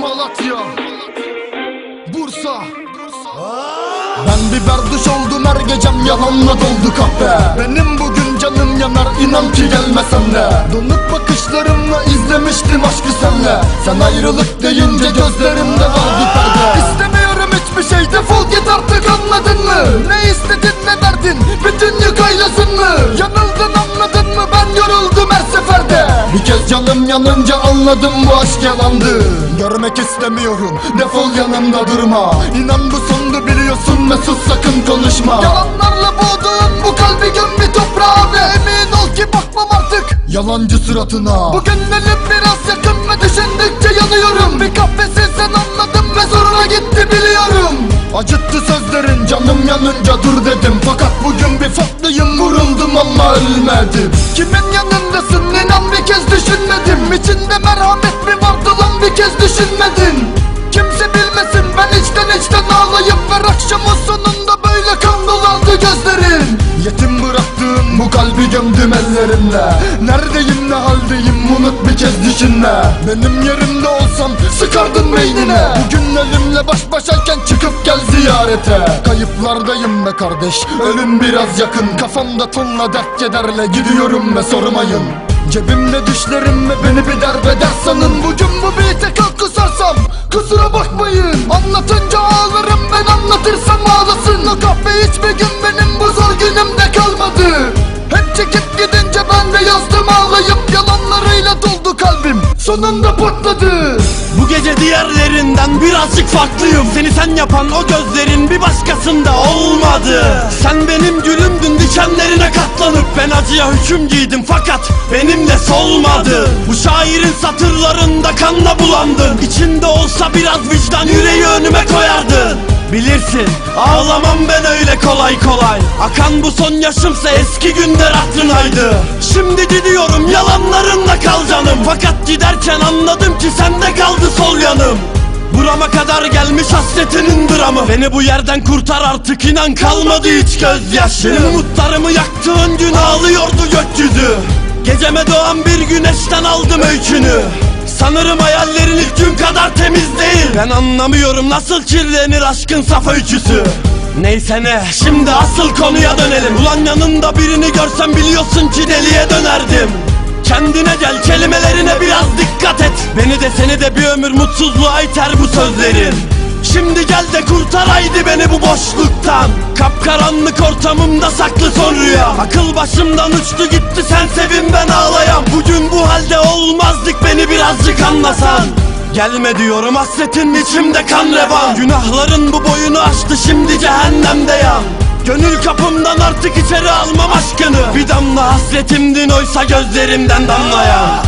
Malatya Bursa. Ben biber duş oldum her gecem yalanla doldu kahve Benim bugün canım yanar inan ki gelmesem de. Donuk bakışlarımla izlemiştim aşkı senle. Sen ayrılık deyince gözlerimde vardı perde. İstemiyorum hiçbir şey defol yoruldum her seferde. Bir kez canım yanınca anladım bu aşk yalandı. Görmek istemiyorum defol yanımda durma. İnan bu sondu biliyorsun ve sus sakın konuşma. Yalanlarla boğduğun bu kalbi göm bir toprağa Ve emin ol ki bakmam artık. Yalancı suratına. Bugün elim biraz yakın ve düşündükçe yanıyorum. Bir kahvesi sen anladım ve zoruna gitti biliyorum. Acıttı bir kez düşünmedin. Kimse bilmesin ben içten içten ağlayıp Ver akşamın sonunda böyle kan dolandı gözlerin. Yetim bıraktığım bu kalbi gömdüm ellerimle. Neredeyim ne haldeyim unut bir kez düşünme. Benim yerimde olsam sıkardın beynine. Bugün elimle baş başayken çıkıp gel ziyarete. Kayıplardayım be kardeş ölüm biraz yakın. Kafamda tonla dert kederle gidiyorum ve sormayın. Cebimde düşlerim ve beni bir derbeder sanın Bugün Anlatınca ağlarım ben anlatırsam ağlasın. O kahve hiçbir gün benim bu zor günümde kalmadı. Hep çekip gidince ben de yazdım ağlayıp Yalanlarıyla doldu kalbim. Sonunda patladı. Bu gece diğerlerinden birazcık farklıyım. Seni sen yapan o gözlerin bir başkasında olmadı. Sen benim gülümdün dikenlerine katlanıp Ben acıya hüküm giydim. Fakat benim de solmadı. Bu şairin satırlarında kanla bulandın. İçinde olsa biraz vicdan yüreği önüme koyardın. Bilirsin ağlamam ben öyle kolay kolay. Akan bu son yaşımsa eski günler aklınaydı Şimdi gidiyorum yalanlarınla kal canım. Fakat giderken anladım ki sende kaldı sol yanım. Burama kadar gelmiş hasretinin dramı. Beni bu yerden kurtar artık inan kalmadı hiç gözyaşı. Benim umutlarımı yaktığın gün ağlıyordu gökyüzü. Geceme doğan bir güneşten aldım öykünü Sanırım hayallerin ilk gün kadar temiz değil. Ben anlamıyorum nasıl kirlenir aşkın saf öyküsü. Neyse ne şimdi asıl konuya dönelim. Ulan yanında birini görsem biliyorsun ki deliye dönerdim. Kendine gel kelimelerine biraz dikkat et. Beni de seni de bir ömür mutsuzluğa iter bu sözlerin Şimdi gel de kurtar haydi beni bu boşluktan. Kapkaranlık ortamımda saklı son rüya. Akıl başımdan uçtu gitti sen sevin ben ağlayam. Bugün bu halde olmazdık beni birazcık anlasan Gelme diyorum hasretin içimde kan revan. Günahların bu boyunu aştı şimdi cehennemde yan. Gönül kapımdan artık içeri almam aşkını. Bir damla hasretimdin oysa gözlerimden damlayan